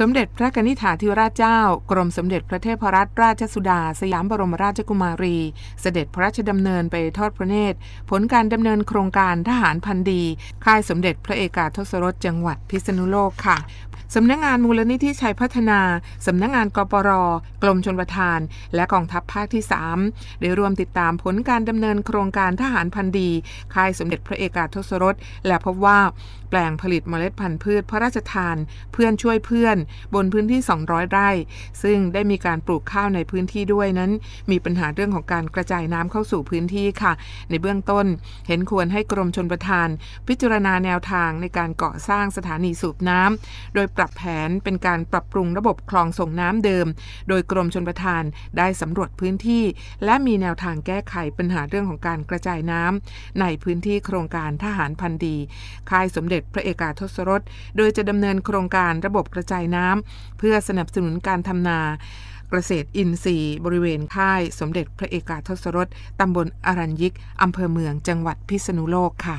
สมเด็จพระกนิษฐาธิราชเจ้า กรมสมเด็จพระเทพรัตนราชสุดา สยามบรมราชกุมารี เสด็จพระราชดำเนินไปทอดพระเนตร ผลการดำเนินโครงการทหารพันดี ค่ายสมเด็จพระเอกาทศรสจังหวัดพิษณุโลกค่ะสำนักงงานมูลนิธิชัยพัฒนา สำนักงงานกปร กรมชนประทาน และกองทัพภาคที่ 3 ได้รวมติดตามผลการดำเนินโครงการทหารพันดี ค่ายสมเด็จพระเอกาทศรส และพบว่าแปลงผลิตเมล็ดพันธุ์พืชพระราชทาน เพื่อนช่วยเพื่อนบนพื้นที่ 200 ไร่ ซึ่งได้มีการปลูกข้าวในพื้นที่ด้วยนั้น มีปัญหาเรื่องของการกระจายน้ำเข้าสู่พื้นที่ค่ะ ในเบื้องต้นเห็นควรให้กรมชนประทาน พิจารณาแนวทางในการก่อสร้างสถานีสูบน้ำโดยปรับแผนเป็นการปรับปรุงระบบคลองส่งน้ำเดิม โดยกรมชนประทานได้สำรวจพื้นที่ และมีแนวทางแก้ไขปัญหาเรื่องของการกระจายน้ำในพื้นที่โครงการทหารพันดี ค่ายสมเด็จพระเอกาทศรส โดยจะดำเนินโครงการระบบกระจายน้ำเพื่อสนับสนุนการทำนาเกษตรอินทรีย์ บริเวณค่ายสมเด็จพระเอกาทศรสตำบลอรัญยิกอำเภอเมืองจังหวัดพิษณุโลกค่ะ